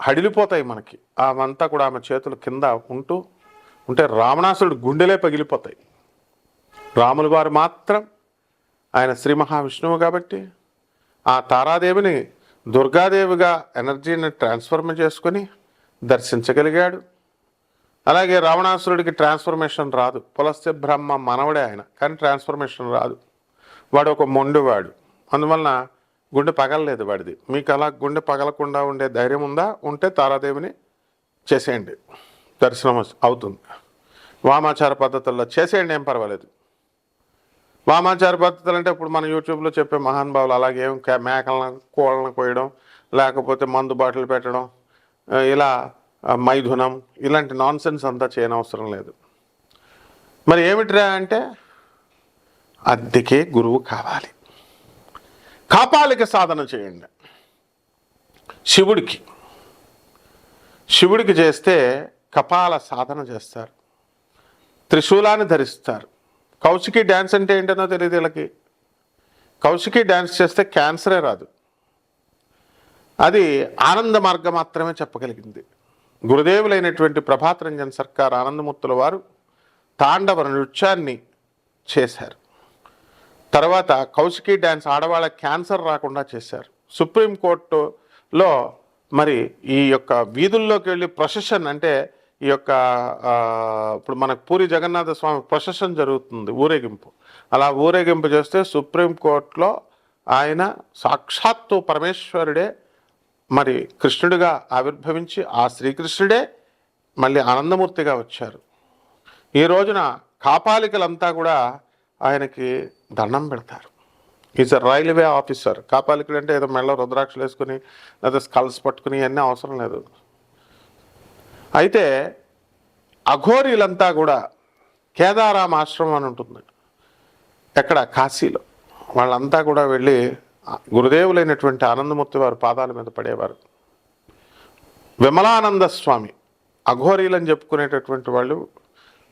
హడిలిపోతాయి మనకి. ఆమంతా కూడా ఆమె చేతులు కింద ఉంటూ ఉంటే రావణాసురుడు గుండెలే పగిలిపోతాయి. రాముల వారు మాత్రం ఆయన శ్రీ మహావిష్ణువు కాబట్టి ఆ తారాదేవిని దుర్గాదేవిగా ఎనర్జీని ట్రాన్స్ఫర్మ్ చేసుకొని దర్శించగలిగాడు. అలాగే రావణాసురుడికి ట్రాన్స్ఫర్మేషన్ రాదు. పులస్య బ్రహ్మ మనవడే ఆయన కానీ ట్రాన్స్ఫర్మేషన్ రాదు. వాడు ఒక మొండివాడు. అందువలన గుండె పగలలేదు వాడిది. మీకు అలా గుండె పగలకుండా ఉండే ధైర్యం ఉందా? ఉంటే తారాదేవిని చేసేయండి. దర్శనం అవుతుంది. వామాచార పద్ధతుల్లో చేసేయండి ఏం పర్వాలేదు. వామాచార పద్ధతులు అంటే ఇప్పుడు మన యూట్యూబ్లో చెప్పే మహానుభావులు అలాగే మేకలను కోళ్ళను కోయడం లేకపోతే మందు బాటిల్ పెట్టడం ఇలా మైథునం ఇలాంటి నాన్ సెన్స్ అంతా చేయనవసరం లేదు. మరి ఏమిట్రా అంటే అద్దెకే గురువు కావాలి. కాపాలిక సాధన చేయండి. శివుడికి. శివుడికి చేస్తే కపాల సాధన చేస్తారు. త్రిశూలాన్ని ధరిస్తారు. కౌశికి డ్యాన్స్ అంటే ఏంటనో తెలియదు వీళ్ళకి. కౌశికి డ్యాన్స్ చేస్తే క్యాన్సరే రాదు. అది ఆనంద మార్గం మాత్రమే చెప్పగలిగింది. గురుదేవులైనటువంటి ప్రభాత్ రంజన్ సర్కార్ ఆనందమూర్తుల వారు తాండవ నృత్యాన్ని చేశారు. తర్వాత కౌశికి డ్యాన్స్ ఆడవాళ్ళ క్యాన్సర్ రాకుండా చేశారు. సుప్రీంకోర్టులో మరి ఈ యొక్క వీధుల్లోకి వెళ్ళి ప్రొసెషన్ అంటే ఈ యొక్క ఇప్పుడు మనకు పూరి జగన్నాథ స్వామి ప్రొసెషన్ జరుగుతుంది ఊరేగింపు. అలా ఊరేగింపు చేస్తే సుప్రీంకోర్టులో ఆయన సాక్షాత్తు పరమేశ్వరుడే మరి కృష్ణుడిగా ఆవిర్భవించి ఆ శ్రీకృష్ణుడే మళ్ళీ ఆనందమూర్తిగా వచ్చారు. ఈ రోజున కాపాలికలంతా కూడా ఆయనకి దండం పెడతారు. ఈజ్ అ రైల్వే ఆఫీసర్ కాపాలికుడు అంటే ఏదో మెళ్ళ రుద్రాక్షలు వేసుకుని లేదా స్కల్స్ పట్టుకుని ఇవన్నీ అవసరం లేదు. అయితే అఘోరీలంతా కూడా కేదారాం ఆశ్రమం అని ఉంటుంది. ఎక్కడ? కాశీలో. వాళ్ళంతా కూడా వెళ్ళి గురుదేవులైనటువంటి ఆనందమూర్తి వారి పాదాల మీద పడేవారు. విమలానంద స్వామి అఘోరీలని చెప్పుకునేటటువంటి వాళ్ళు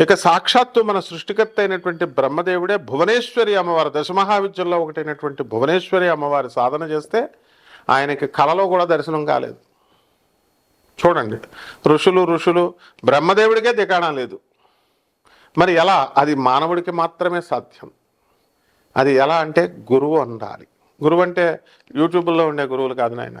ఇక సాక్షాత్తు మన సృష్టికర్త అయినటువంటి బ్రహ్మదేవుడే భువనేశ్వరి అమ్మవారు దశమహావిద్యల్లో ఒకటైనటువంటి భువనేశ్వరి అమ్మవారి సాధన చేస్తే ఆయనకి కలలో కూడా దర్శనం కాలేదు. చూడండి ఋషులు ఋషులు బ్రహ్మదేవుడికే దిగాణం లేదు. మరి ఎలా? అది మానవుడికి మాత్రమే సాధ్యం. అది ఎలా అంటే గురువు ఉండాలి గురువు అంటే యూట్యూబ్లో ఉండే గురువులు కాదు నాయన.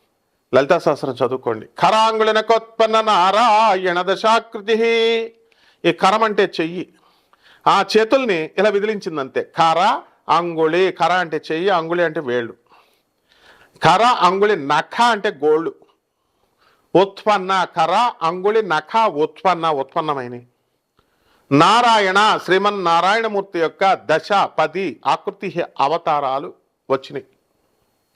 లలితా సహస్రం చదువుకోండి. కరాంగుళనకోత్పన్న నారాయణ దశాకృతి. ఈ కరం అంటే చెయ్యి. ఆ చేతుల్ని ఇలా విదిలించింది అంతే కర అంగుళి కర అంటే చెయ్యి అంగుళి అంటే వేళ్ళు. కర అంగుళి నఖ అంటే గోళ్ళు. ఉత్పన్న కర అంగుళి నఖ ఉత్పన్న ఉత్పన్నమైన నారాయణ శ్రీమన్ నారాయణమూర్తి యొక్క దశ పది ఆకృతి అవతారాలు వచ్చినాయి.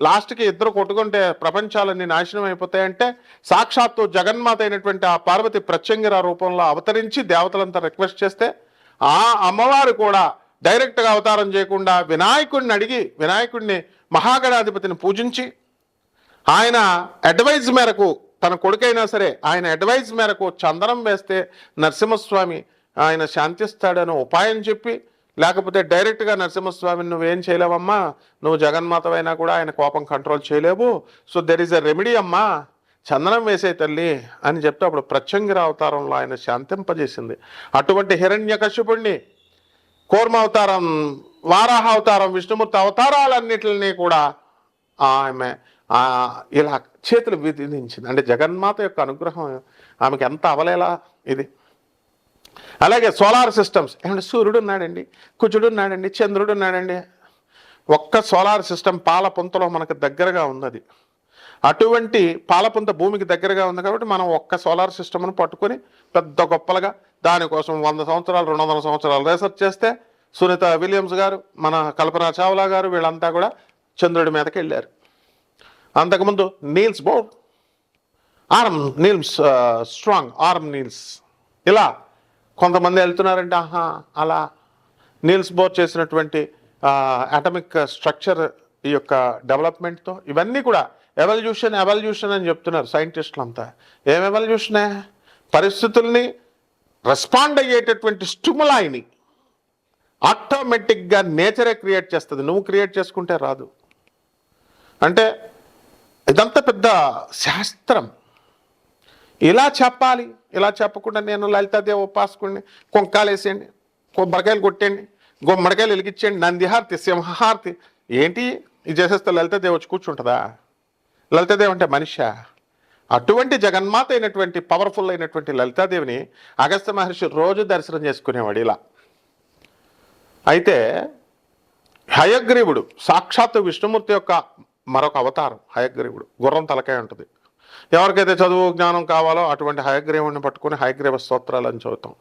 లాస్ట్కి ఇద్దరు కొట్టుకుంటే ప్రపంచాలన్నీ నాశనం అయిపోతాయంటే సాక్షాత్తు జగన్మాత అయినటువంటి ఆ పార్వతి ప్రత్యంగిర రూపంలో అవతరించి దేవతలంతా రిక్వెస్ట్ చేస్తే ఆ అమ్మవారు కూడా డైరెక్ట్గా అవతారం చేయకుండా వినాయకుడిని అడిగి వినాయకుడిని మహాగణాధిపతిని పూజించి ఆయన అడ్వైజ్ మేరకు తన కొడుకైనా సరే ఆయన అడ్వైజ్ మేరకు చందనం వేస్తే నరసింహస్వామి ఆయన శాంతిస్తాడని ఉపాయం చెప్పి లేకపోతే డైరెక్ట్గా నరసింహస్వామిని నువ్వేం చేయలేవమ్మా? నువ్వు జగన్మాతవైనా కూడా ఆయన కోపం కంట్రోల్ చేయలేవు. So there is a remedy అమ్మా. చందనం వేసే తల్లి అని చెప్తే అప్పుడు ప్రత్యంగిర అవతారంలో ఆయన శాంతింపజేసింది. అటువంటి హిరణ్యకశిపుణ్ణి కూర్మ అవతారం వారాహ అవతారం విష్ణుమూర్తి అవతారాలన్నిటిని కూడా ఆమె ఇలా చేతులు విధించింది. అంటే జగన్మాత యొక్క అనుగ్రహం ఆమెకి ఎంత అవలేలా ఇది? అలాగే సోలార్ సిస్టమ్స్. ఏమంటే సూర్యుడు ఉన్నాడండి కుజుడు ఉన్నాడండి చంద్రుడు ఉన్నాడండి. ఒక్క సోలార్ సిస్టమ్ పాలపుంతలో మనకు దగ్గరగా ఉన్నది. అటువంటి పాలపుంత భూమికి దగ్గరగా ఉంది కాబట్టి మనం ఒక్క సోలార్ సిస్టమ్ను పట్టుకొని పెద్ద గొప్పలుగా దానికోసం వంద సంవత్సరాలు రెండు వందల సంవత్సరాలు రీసెర్చ్ చేస్తే సునీత విలియమ్స్ గారు మన కల్పనా చావ్లా గారు వీళ్ళంతా కూడా చంద్రుడి మీదకి వెళ్ళారు. అంతకుముందు Niels Bohr arm Niels strong arm Niels. ఇలా కొంతమంది వెళ్తున్నారంటే ఆహా అలా నీల్స్ బోర్ చేసినటువంటి అటమిక్ స్ట్రక్చర్ ఈ యొక్క డెవలప్మెంట్తో ఇవన్నీ కూడా ఎవల్యూషన్ ఎవల్యూషన్ అని చెప్తున్నారు సైంటిస్టులు అంతా ఏం? ఎవల్యూషనే పరిస్థితుల్ని రెస్పాండ్ అయ్యేటటువంటి స్టిములాయిని ఆటోమేటిక్గా నేచరే క్రియేట్ చేస్తుంది. నువ్వు క్రియేట్ చేసుకుంటే రాదు. అంటే ఇదంతా పెద్ద శాస్త్రం. ఇలా చెప్పాలి ఇలా చెప్పకుండా నేను లలితాదేవి ఉపాసకుడిని కొంకాలేసేయండి కొబ్బరికాయలు కొట్టండి గుమ్మడికాయలు వెలిగించండి నందిహారతి సింహారతి ఏంటి? ఇది చేసేస్తే లలితాదేవి వచ్చి కూర్చుంటుందా? లలితాదేవి అంటే మనిషా? అటువంటి జగన్మాత అయినటువంటి పవర్ఫుల్ అయినటువంటి లలితాదేవిని అగస్త్య మహర్షి రోజు దర్శనం చేసుకునేవాడు ఇలా. అయితే హయగ్రీవుడు సాక్షాత్తు విష్ణుమూర్తి యొక్క మరొక అవతారం హయగ్రీవుడు గుర్రం తలకాయ ఉంటుంది. ఎవరికైతే చదువు జ్ఞానం కావాలో అటువంటి హయగ్రీవుడిని పట్టుకుని హయగ్రీవ స్తోత్రాలు అని చదువుతాం.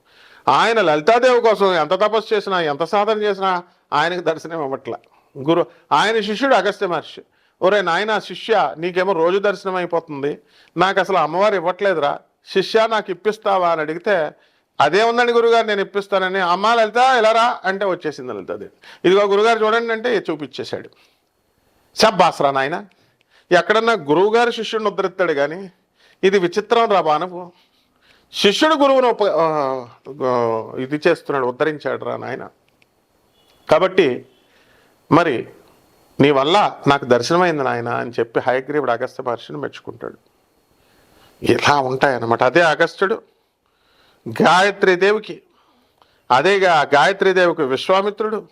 ఆయన లలితాదేవి కోసం ఎంత తపస్సు చేసినా ఎంత సాధన చేసినా ఆయనకి దర్శనం ఇవ్వట్ల. గురు ఆయన శిష్యుడు అగస్త్య మహర్షి. ఒరే నాయన శిష్య నీకేమో రోజు దర్శనం అయిపోతుంది. నాకు అసలు అమ్మవారు ఇవ్వట్లేదురా. శిష్య నాకు ఇప్పిస్తావా అని అడిగితే అదే ఉందండి గురుగారు నేను ఇప్పిస్తానని. అమ్మ లలిత ఎలారా అంటే వచ్చేసింది లలితాదేవి. ఇదిగో గురుగారు చూడండి అంటే చూపించేశాడు. శబ్బాసరా నాయన. ఎక్కడన్నా గురువుగారు శిష్యుడిని ఉద్ధరిస్తాడు కానీ ఇది విచిత్రం రా బాణపు శిష్యుడు గురువును ఉప ఇది చేస్తున్నాడు ఉద్ధరించాడు రా నాయన. కాబట్టి మరి నీ వల్ల నాకు దర్శనమైంది నాయన అని చెప్పి హయగ్రీవుడు అగస్త్య మహర్షిని మెచ్చుకుంటాడు. ఇలా ఉంటాయన్నమాట. అదే అగస్త్యుడు గాయత్రీదేవికి అదేగా గాయత్రీదేవికి విశ్వామిత్రుడు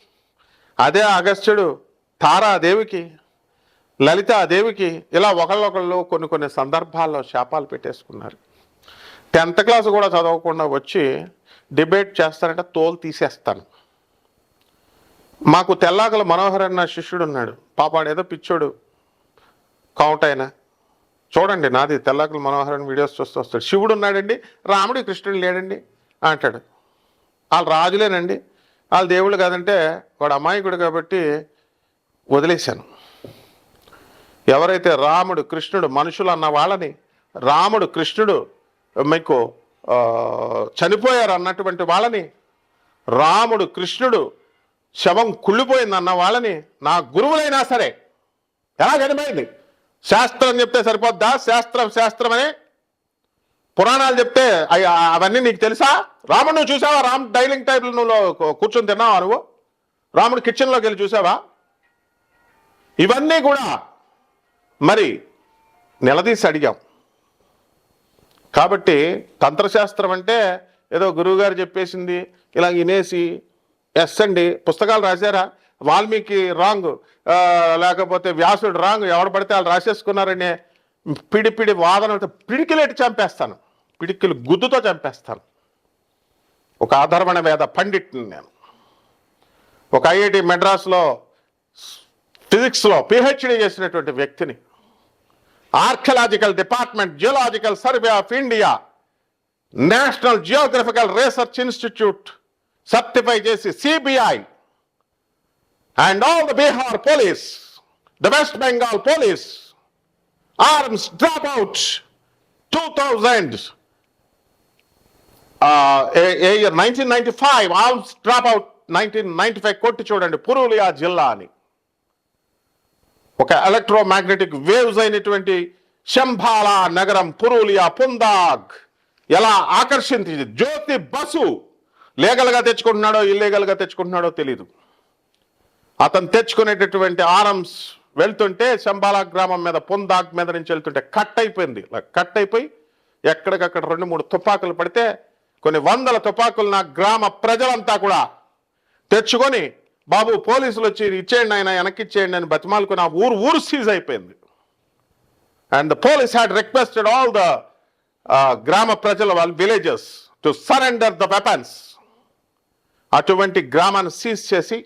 అదే అగస్త్యుడు తారాదేవికి లలితాదేవికి ఇలా ఒకళ్ళొకళ్ళు కొన్ని కొన్ని సందర్భాల్లో శాపాలు పెట్టేసుకున్నారు. టెన్త్ క్లాస్ కూడా చదవకుండా వచ్చి డిబేట్ చేస్తారంటే తోలు తీసేస్తాను. మాకు తెల్లాకల మనోహర్ అన్న శిష్యుడు ఉన్నాడు. పాపాడు ఏదో పిచ్చోడు. కౌంట్ అయినా. చూడండి నాది తెల్లాకల మనోహరన్ వీడియోస్ చూస్తూ వస్తాడు. శివుడు ఉన్నాడండి రాముడు కృష్ణుడు లేడండి అంటాడు. వాళ్ళు రాజులేనండి. వాళ్ళు దేవుళ్ళు కాదంటే వాడు అమాయకుడు కాబట్టి వదిలేశాను. ఎవరైతే రాముడు కృష్ణుడు మనుషులు అన్న వాళ్ళని రాముడు కృష్ణుడు మీకు చనిపోయారు అన్నటువంటి వాళ్ళని రాముడు కృష్ణుడు శవం కుళ్ళిపోయింది అన్న వాళ్ళని నా గురువులైనా సరే ఎలా చనిపోయింది? శాస్త్రం చెప్తే సరిపోద్దా? శాస్త్రం శాస్త్రం అని పురాణాలు చెప్తే అవన్నీ నీకు తెలుసా? రాముడు నువ్వు చూసావా? రామ్ డైనింగ్ టైబుల్ నువ్వు కూర్చొని తిన్నావా నువ్వు? రాముడు కిచెన్లోకి వెళ్ళి చూసావా? ఇవన్నీ కూడా మరి నిలదీసి అడిగాం. కాబట్టి తంత్రశాస్త్రం అంటే ఏదో గురువుగారు చెప్పేసింది ఇలా వినేసి ఎస్ అండి పుస్తకాలు రాశారా? వాల్మీకి రాంగ్ లేకపోతే వ్యాసుడు రాంగ్ ఎవడు పడితే వాళ్ళు రాసేసుకున్నారనే పిడి పిడి వాదన పిడికిలేటి చంపేస్తాను. పిడికిలు గుద్దుతో చంపేస్తాను. ఒక ఆధర్వణ వేద పండిట్ని నేను. ఒక ఐఐటి మెడ్రాస్లో ఫిజిక్స్లో పిహెచ్డి చేసినటువంటి వ్యక్తిని. Archaeological department geological survey of India national geographical research institute certify చేసి CBI and all the Bihar police the West Bengal police arms drop out two thousand year nineteen ninety five arms drop out nineteen ninety five కొట్టి చూడండి పురూలియా జిల్లా అని. ఒక electromagnetic waves అయినటువంటి శంభాల నగరం పురూలియా పుందాగ్. ఎలా ఆకర్షించింది? జ్యోతి బసు లీగల్గా తెచ్చుకుంటున్నాడో ఇల్లీగల్గా తెచ్చుకుంటున్నాడో తెలీదు. అతను తెచ్చుకునేటటువంటి ఆర్మ్స్ వెళ్తుంటే శంబాలా గ్రామం మీద పుందాగ్ మీద నుంచి వెళ్తుంటే కట్ అయిపోయింది. కట్ అయిపోయి ఎక్కడికక్కడ రెండు మూడు తుపాకులు పడితే కొన్ని వందల తుపాకులు నా గ్రామ ప్రజలంతా కూడా తెచ్చుకొని బాబు పోలీసులు వచ్చి ఇచ్చేయండి ఆయన వెనక్కి ఇచ్చేయండి అని బతిమాలకు నా ఊరు ఊరు సీజ్ అయిపోయింది. And the police had requested all the గ్రామ ప్రజల వాళ్ళ villages to surrender the weapons అటువంటి గ్రామాన్ని సీజ్ చేసి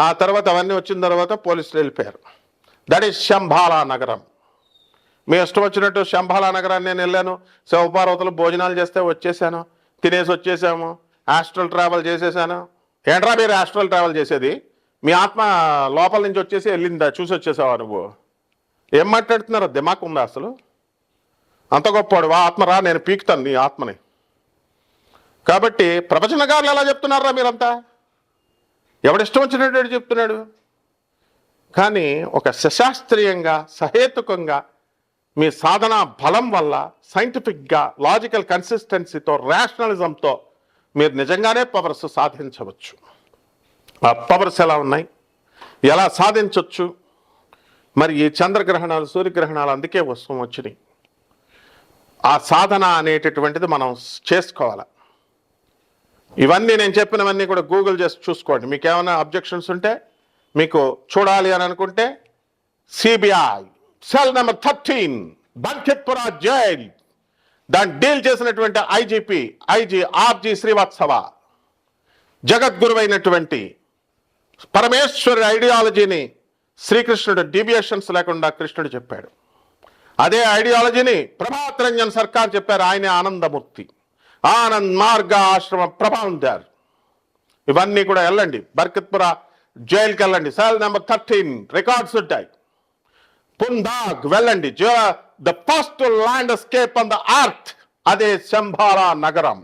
ఆ తర్వాత అవన్నీ వచ్చిన తర్వాత పోలీసులు వెళ్ళిపోయారు. దట్ ఈస్ శంభాలా నగరం. మీ ఇష్టం వచ్చినట్టు శంభాలా నగరాన్ని నేను వెళ్ళాను. శివపార్వతులు భోజనాలు చేస్తే వచ్చేసాను. తినేసి వచ్చేసాము. ఆస్ట్రల్ ట్రావెల్ చేసేసాను. ఏంట్రా మీరు ఆస్ట్రల్ ట్రావెల్ చేసేది? మీ ఆత్మ లోపల నుంచి వచ్చేసి వెళ్ళిందా? చూసి వచ్చేసావా నువ్వు? ఏం మాట్లాడుతున్నారో? దిమాక్ ఉందా అసలు? అంత గొప్పవాడు. వా ఆత్మ రా నేను పీకుతాను నీ ఆత్మని. కాబట్టి ప్రవచనకారులు ఎలా చెప్తున్నారా మీరంతా? ఎవడిష్టం వచ్చినట్టు చెప్తున్నాడు? కానీ ఒక సశాస్త్రీయంగా సహేతుకంగా మీ సాధన బలం వల్ల సైంటిఫిక్గా లాజికల్ కన్సిస్టెన్సీతో రేషనలిజంతో మీరు నిజంగానే పవర్స్ సాధించవచ్చు. ఆ పవర్స్ ఎలా ఉన్నాయి? ఎలా సాధించవచ్చు మరి ఈ చంద్రగ్రహణాలు సూర్యగ్రహణాలు అందుకే వస్తూ వచ్చినాయి. ఆ సాధన అనేటటువంటిది మనం చేసుకోవాలి. ఇవన్నీ నేను చెప్పినవన్నీ కూడా గూగుల్ చేసి చూసుకోండి. మీకు ఏమైనా అబ్జెక్షన్స్ ఉంటే మీకు చూడాలి అని అనుకుంటే CBI cell number thirteen బంకిత్పురా jail. దాన్ని డీల్ చేసినటువంటి ఐజీపీ ఐజీ ఆర్జీ శ్రీవాత్సవ. జగద్గురువైనటువంటి పరమేశ్వరుడి ఐడియాలజీని శ్రీకృష్ణుడు డీవియేషన్స్ లేకుండా కృష్ణుడు చెప్పాడు. అదే ఐడియాలజీని ప్రభాత్ రంజన్ సర్కార్ చెప్పారు ఆయనే ఆనందమూర్తి. ఆనంద్ మార్గ ఆశ్రమ ప్రభావందార్ ఇవన్నీ కూడా వెళ్ళండి. బర్కత్పుర జైలుకి వెళ్ళండి సెల్ నెంబర్ థర్టీన్ రికార్డ్స్ ఉంటాయి. పుందాగ్ వెళ్ళండి. The first landscape on the earth అదే శంభారా నగరం.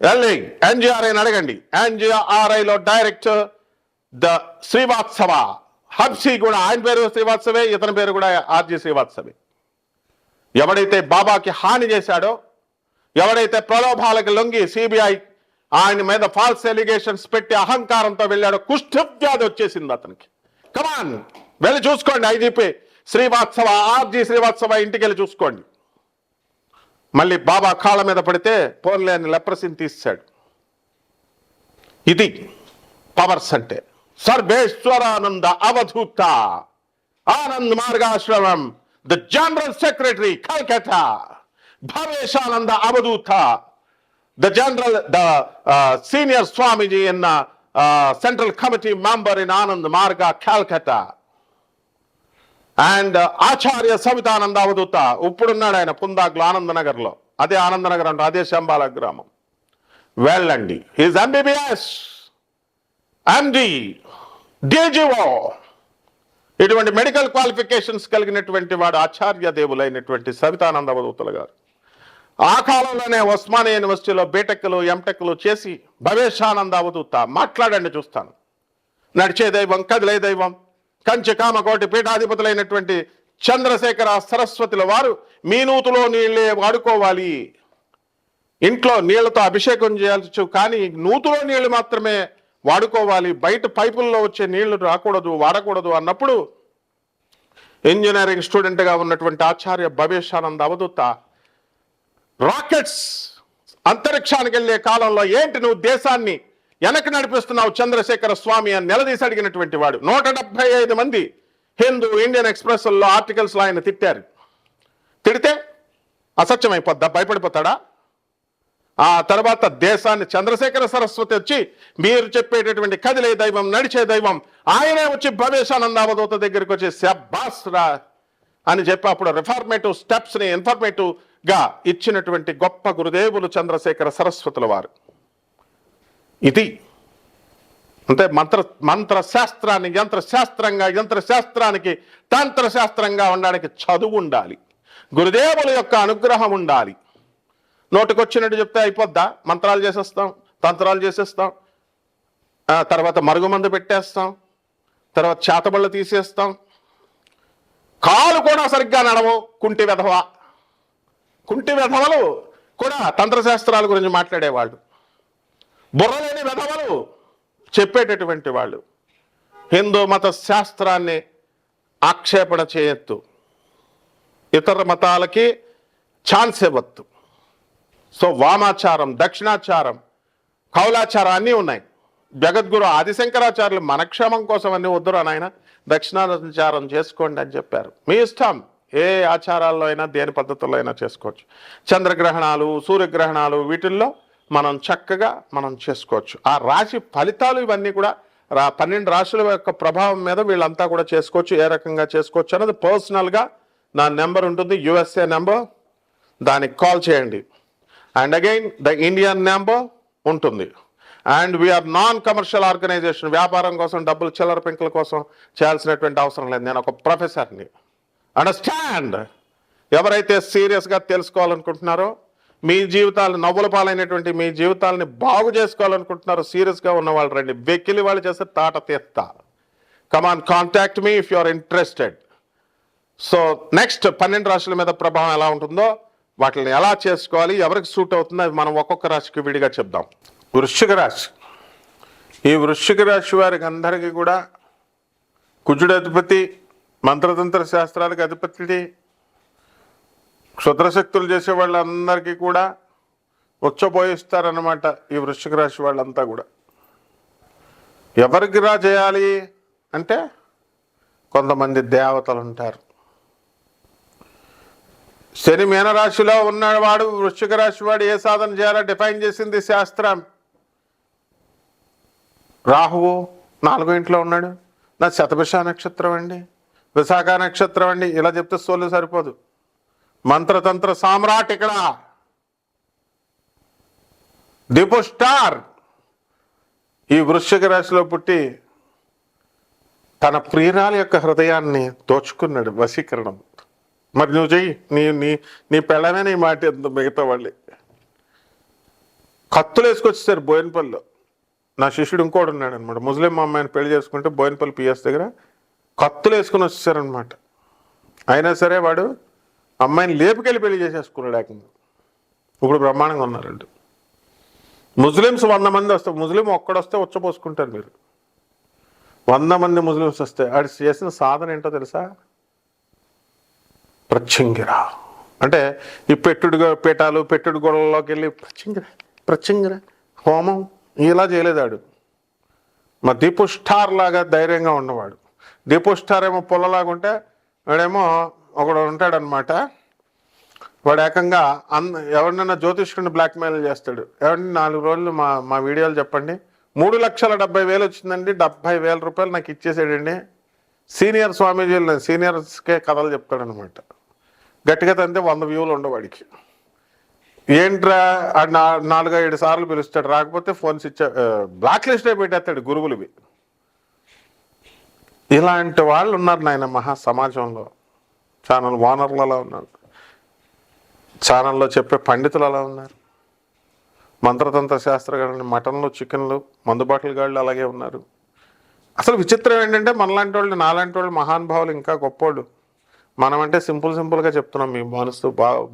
వెళ్ళి ఎన్జిఆర్ఐని అడగండి. ఎన్జిఆర్ఐలో డైరెక్టర్ ద శ్రీవాత్సవ హబ్సీ కూడా ఆయన పేరు శ్రీవాత్సవే ఇతని పేరు కూడా ఆర్జీ శ్రీవాత్సవే ఎవడైతే బాబాకి హాని చేశాడో ఎవడైతే ప్రలోభాలకు లొంగి సిబిఐ ఆయన మీద ఫాల్స్ ఎలిగేషన్స్ పెట్టి అహంకారంతో వెళ్ళాడో కుష్ఠవ్యాధి వచ్చేసింది అతనికి. కమాన్ వెళ్ళి చూసుకోండి ఐజీపీ శ్రీవాత్సవ ఆర్జీ శ్రీవాత్సవ ఇంటికి వెళ్ళి చూసుకోండి. మళ్ళీ బాబా కాళ్ళ మీద పడితే పోన్లేని లెప్రసిని తీసాడు ఇది పవర్స్ అంటే. Sarveshwarananda Avadhuta. Anand మార్గాశ్రమం the general secretary Calcutta Bhaveshananda Avadhuta. The general the senior swamiji in central committee member in Anand Marga Calcutta and uh, Acharya Savitananda Avadhuta. ఇప్పుడున్నాడు ఆయన పుందాగ్లో ఆనందనగర్లో. అదే ఆనందనగర్ అంటే అదే శంబాల గ్రామం. వెళ్ళండి. హీజ్ ఎంబీబీఎస్ ఎండి డీజీఓ ఇటువంటి మెడికల్ క్వాలిఫికేషన్స్ కలిగినటువంటి వాడు ఆచార్య దేవులైనటువంటి సవితానంద అవధూతలు గారు. ఆ కాలంలోనే ఉస్మానియా యూనివర్సిటీలో బీటెక్లు ఎంటెక్లు చేసి భవేశానంద అవధూత. మాట్లాడండి చూస్తాను. నడిచే దైవం కదిలే దైవం. కంచి కామకోటి పీఠాధిపతులైనటువంటి చంద్రశేఖర సరస్వతుల వారు మీ నూతులో నీళ్ళే వాడుకోవాలి. ఇంట్లో నీళ్ళతో అభిషేకం చేయాల్సి కానీ నూతులో నీళ్ళు మాత్రమే వాడుకోవాలి. బయట పైపుల్లో వచ్చే నీళ్ళు రాకూడదు వాడకూడదు అన్నప్పుడు ఇంజనీరింగ్ స్టూడెంట్గా ఉన్నటువంటి ఆచార్య భవేశానంద అవధూత రాకెట్స్ అంతరిక్షానికి వెళ్ళే కాలంలో ఏంటి నువ్వు దేశాన్ని వెనక్కి నడిపిస్తున్నావు చంద్రశేఖర స్వామి అని నిలదీసి అడిగినటువంటి వాడు. నూట డెబ్బై ఐదు మంది హిందూ ఇండియన్ ఎక్స్ప్రెస్లో ఆర్టికల్స్లో ఆయన తిట్టారు. తిడితే అసత్యమైపోద్దా? భయపడిపోతాడా? ఆ తర్వాత దేశాన్ని చంద్రశేఖర సరస్వతి వచ్చి మీరు చెప్పేటటువంటి కదిలే దైవం నడిచే దైవం ఆయనే వచ్చి భవేశానంద అవధూత దగ్గరికి వచ్చి శబ్బాస్ రా అని చెప్పి అప్పుడు రిఫార్మేటివ్ స్టెప్స్ని ఇన్ఫర్మేటివ్గా ఇచ్చినటువంటి గొప్ప గురుదేవులు చంద్రశేఖర సరస్వతుల వారు. ఇది అంటే మంత్ర మంత్ర శాస్త్రాన్ని యంత్ర శాస్త్రంగా యంత్ర శాస్త్రానికి ఉండడానికి చదువు ఉండాలి. గురుదేవుల యొక్క అనుగ్రహం ఉండాలి. నోటికొచ్చినట్టు చెప్తే అయిపోద్దా? మంత్రాలు చేసేస్తాం తంత్రాలు చేసేస్తాం. తర్వాత మరుగుమందు పెట్టేస్తాం. తర్వాత చేతబళ్ళు తీసేస్తాం. కాలు కూడా సరిగ్గా నడవు కుంటి వెధవ. కుంటి వెధవలు కూడా తంత్రశాస్త్రాల గురించి మాట్లాడేవాళ్ళు. బుర్రలేని వెధవలు చెప్పేటటువంటి వాళ్ళు. హిందూ మత శాస్త్రాన్ని ఆక్షేపణ చేయొద్దు. ఇతర మతాలకి ఛాన్స్ ఇవ్వద్దు. సో వామాచారం దక్షిణాచారం కౌలాచారం అన్నీ ఉన్నాయి. జగద్గురు ఆదిశంకరాచార్యులు మనక్షేమం కోసం అన్ని వద్దురా నాయన దక్షిణాచారం చేసుకోండి అని చెప్పారు. మీ ఇష్టం. ఏ ఆచారాల్లో అయినా దేని పద్ధతుల్లో అయినా చేసుకోవచ్చు. చంద్రగ్రహణాలు సూర్యగ్రహణాలు వీటిల్లో మనం చక్కగా మనం చేసుకోవచ్చు. ఆ రాశి ఫలితాలు ఇవన్నీ కూడా రా పన్నెండు రాశుల యొక్క ప్రభావం మీద వీళ్ళంతా కూడా చేసుకోవచ్చు. ఏ రకంగా చేసుకోవచ్చు అన్నది పర్సనల్గా నా నెంబర్ ఉంటుంది యుఎస్ఏ నెంబర్. దానికి కాల్ చేయండి. And again the Indian number ఉంటుంది. And we're non commercial organization వ్యాపారం కోసం డబ్బులు చిల్లర పెంకుల కోసం చేయాల్సినటువంటి అవసరం లేదు. నేను ఒక ప్రొఫెసర్ని అండర్స్టాండ్ ఎవరైతే సీరియస్గా తెలుసుకోవాలనుకుంటున్నారో మీ జీవితాలు నవ్వుల పాలైనటువంటి మీ జీవితాలని బాగు చేసుకోవాలనుకుంటున్నారు సీరియస్గా ఉన్న వాళ్ళు రండి. వెక్కిలి వాళ్ళు చేస్తే తాట తీస్తా. Come on contact me if you are interested so next పన్నెండు రాశుల మీద ప్రభావం ఎలా ఉంటుందో వాటిని ఎలా చేసుకోవాలి ఎవరికి సూట్ అవుతుందో అది మనం ఒక్కొక్క రాశికి విడిగా చెప్దాం. వృశ్చిక రాశి. ఈ వృశ్చిక రాశి వారికి అందరికీ కూడా కుజుడు అధిపతి మంత్రతంత్ర శాస్త్రాలకు అధిపతి క్షుద్రశక్తులు చేసే వాళ్ళందరికీ కూడా ఉచ్చబోయిస్తారన్నమాట ఈ వృశ్చిక రాశి వాళ్ళంతా కూడా. ఎవరికి రా చేయాలి అంటే కొంతమంది దేవతలు ఉంటారు. శని మీనరాశిలో ఉన్నవాడు వృశ్చిక రాశి వాడు ఏ సాధన చేయాలో డిఫైన్ చేసింది శాస్త్రం. రాహువు నాలుగో ఇంట్లో ఉన్నాడు. నా శతభిష నక్షత్రం అండి. విశాఖ నక్షత్రం అండి. ఇలా చెప్తే సోలు సరిపోదు. మంత్రతంత్ర సామ్రాట్ ఇక్కడ. డిపో స్టార్ ఈ వృశ్చిక రాశిలో పుట్టి తన ప్రియురాల యొక్క హృదయాన్ని దోచుకున్నాడు వశీకరణం. మరి నువ్వు చెయ్యి నీ నీ నీ పెళ్ళమే నీ మాట మిగతా వాళ్ళే? కత్తులు వేసుకొచ్చేసారు బోయినపల్లిలో. నా శిష్యుడు ఇంకోడు ఉన్నాడు అనమాట ముస్లిం అమ్మాయిని పెళ్ళి చేసుకుంటే బోయినపల్లి పిఎస్ దగ్గర కత్తులు వేసుకుని వచ్చేసారనమాట అయినా సరే వాడు అమ్మాయిని లేపుకెళ్ళి పెళ్ళి చేసేసుకున్నాడు ఏకంగా. ఇప్పుడు బ్రహ్మాండంగా ఉన్నారండి ముస్లిమ్స్ వంద మంది వస్తారు ముస్లిం ఒక్కడొస్తే ఉచ్చపోసుకుంటారు మీరు. వంద మంది ముస్లిమ్స్ వస్తే అది చేసిన సాధన ఏంటో తెలుసా? ప్రత్యంగిర అంటే ఈ పెట్టుడు పీఠాలు పెట్టుడు గొడవల్లోకి వెళ్ళి ప్రత్యంగిర ప్రత్యంగిర హోమం ఇలా చేయలేదాడు మా దీపు స్టార్ లాగా ధైర్యంగా ఉన్నవాడు. దీపు స్టార్ ఏమో పొలలాగుంటే ఉంటే వాడేమో ఒకడు ఉంటాడనమాట వాడు ఏకంగా అన్ ఎవరినైనా జ్యోతిష్కుని బ్లాక్మెయిల్ చేస్తాడు. ఎవరిని నాలుగు రోజులు మా మా వీడియోలు చెప్పండి. మూడు లక్షల డెబ్బై వేలు వచ్చిందండి డెబ్బై వేల రూపాయలు నాకు ఇచ్చేసాడండి. సీనియర్ స్వామీజీలు సీనియర్స్కే కథలు చెప్తాడనమాట. గట్టిగా తంతే వంద వ్యూలు ఉండవాడికి ఏంట్రా ఆ నా నాలుగు ఐదు సార్లు పిలుస్తాడు. రాకపోతే ఫోన్స్ ఇచ్చా బ్లాక్ లిస్టే పెట్టేస్తాడు గురువులవి. ఇలాంటి వాళ్ళు ఉన్నారు నాయన మహా సమాజంలో. ఛానల్ ఓనర్లు అలా ఉన్నారు. ఛానల్లో చెప్పే పండితులు అలా ఉన్నారు. మంత్రతంత్ర శాస్త్రగాళ్ళు మటన్లు చికెన్లు మందుబాటలు గాళ్ళు అలాగే ఉన్నారు. అసలు విచిత్రం ఏంటంటే మనలాంటి వాళ్ళు నాలాంటి వాళ్ళు మహానుభావులు ఇంకా గొప్పోళ్ళు. మనం అంటే సింపుల్ సింపుల్గా చెప్తున్నాం మీ మనసు బా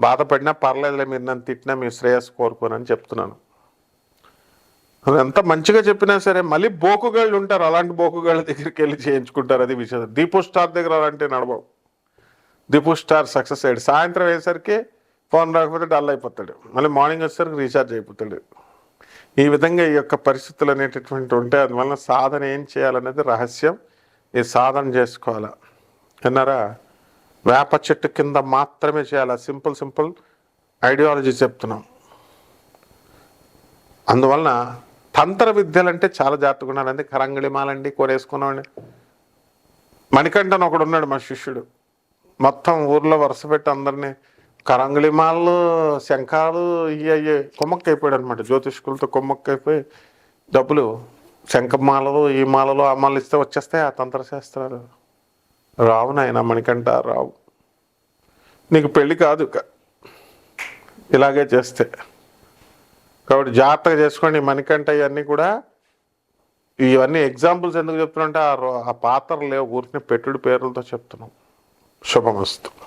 బాధపడినా పర్లేదులే మీరు నన్ను తిట్టినా మీ శ్రేయస్ కోరుకోనని చెప్తున్నాను. అది ఎంత మంచిగా చెప్పినా సరే మళ్ళీ బోకుగాళ్ళు ఉంటారు అలాంటి బోకుగాళ్ళ దగ్గరికి వెళ్ళి చేయించుకుంటారు అది విషయం. దీపు స్టార్ దగ్గర అలాంటి నడవవు. దీపు స్టార్ సక్సెస్ అయ్యాడు. సాయంత్రం అయ్యేసరికి ఫోన్ రాకపోతే డల్ అయిపోతాడు. మళ్ళీ మార్నింగ్ వచ్చేసరికి రీఛార్జ్ అయిపోతాడు. ఈ విధంగా ఈ యొక్క పరిస్థితులు అనేటటువంటి ఉంటాయి అందువలన సాధన ఏం చేయాలనేది రహస్యం. ఈ సాధన చేసుకోవాలా. విన్నారా? వేప చెట్టు కింద మాత్రమే చేయాలి? సింపుల్ సింపుల్ ఐడియాలజీ చెప్తున్నాం. అందువలన తంత్ర విద్యలు అంటే చాలా జాగ్రత్తగా ఉండాలండి. అంటే కరంగిళిమాలండి కొనేసుకున్నామండి మణికంఠన్ ఒకడు ఉన్నాడు మా శిష్యుడు. మొత్తం ఊర్లో వరుస పెట్టి అందరినీ కరంగిళిమాలు శంఖాలు ఇవి అయ్యి కొమ్మక్కైపోయాడు అనమాట జ్యోతిష్కులతో కొమ్మక్కైపోయి డబ్బులు శంఖమాలలు ఈ మాలలు ఆ మాలలు ఇస్తే వచ్చేస్తాయి ఆ తంత్రశాస్త్రాలు రావు నాయన మణికంఠ రావు. నీకు పెళ్ళి కాదు ఇలాగే చేస్తే. కాబట్టి జాగ్రత్తగా చేసుకోండి మణికంట మణికంఠ ఇవన్నీ కూడా. ఇవన్నీ ఎగ్జాంపుల్స్ ఎందుకు చెప్తున్నా అంటే ఆ రో- ఆ పాత్రలు లేవు ఊరికి పెట్టుడు పేర్లతో చెప్తున్నాం. শুভমস্তু।